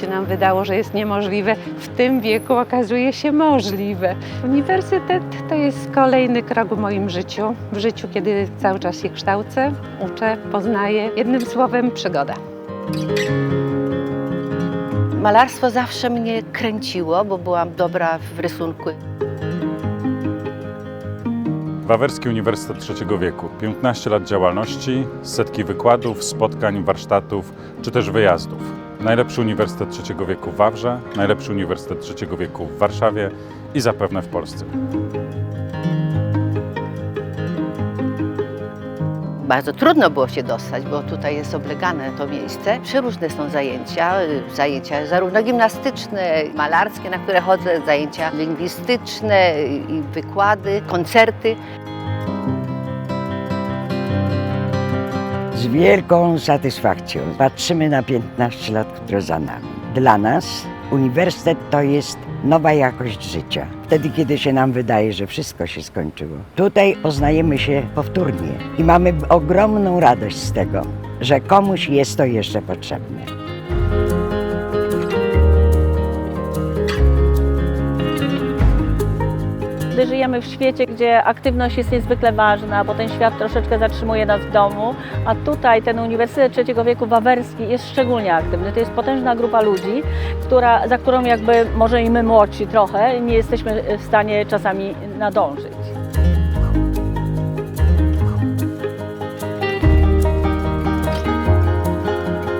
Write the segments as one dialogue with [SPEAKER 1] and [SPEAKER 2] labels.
[SPEAKER 1] Się nam wydało, że jest niemożliwe, w tym wieku okazuje się możliwe. Uniwersytet to jest kolejny krok w moim życiu, w życiu, kiedy cały czas się kształcę, uczę, poznaję. Jednym słowem, przygoda.
[SPEAKER 2] Malarstwo zawsze mnie kręciło, bo byłam dobra w rysunku.
[SPEAKER 3] Wawerski Uniwersytet Trzeciego Wieku. 15 lat działalności, setki wykładów, spotkań, warsztatów czy też wyjazdów. Najlepszy Uniwersytet Trzeciego Wieku w Wawrze, najlepszy Uniwersytet Trzeciego Wieku w Warszawie i zapewne w Polsce.
[SPEAKER 2] Bardzo trudno było się dostać, bo tutaj jest oblegane to miejsce. Przeróżne są zajęcia, y, zajęcia zarówno gimnastyczne, malarskie, na które chodzę, zajęcia lingwistyczne y, i wykłady, koncerty.
[SPEAKER 4] Z wielką satysfakcją patrzymy na 15 lat, które za nami. Dla nas uniwersytet to jest nowa jakość życia. Wtedy, kiedy się nam wydaje, że wszystko się skończyło. Tutaj oznajemy się powtórnie i mamy ogromną radość z tego, że komuś jest to jeszcze potrzebne.
[SPEAKER 5] Gdy żyjemy w świecie, gdzie aktywność jest niezwykle ważna, bo ten świat troszeczkę zatrzymuje nas w domu, a tutaj ten Uniwersytet Trzeciego Wieku Wawerski jest szczególnie aktywny. To jest potężna grupa ludzi, która, za którą jakby może i my młodsi trochę nie jesteśmy w stanie czasami nadążyć.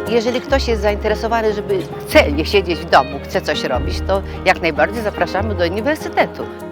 [SPEAKER 2] Jeżeli ktoś jest zainteresowany, żeby chce nie siedzieć w domu, chce coś robić, to jak najbardziej zapraszamy do uniwersytetu.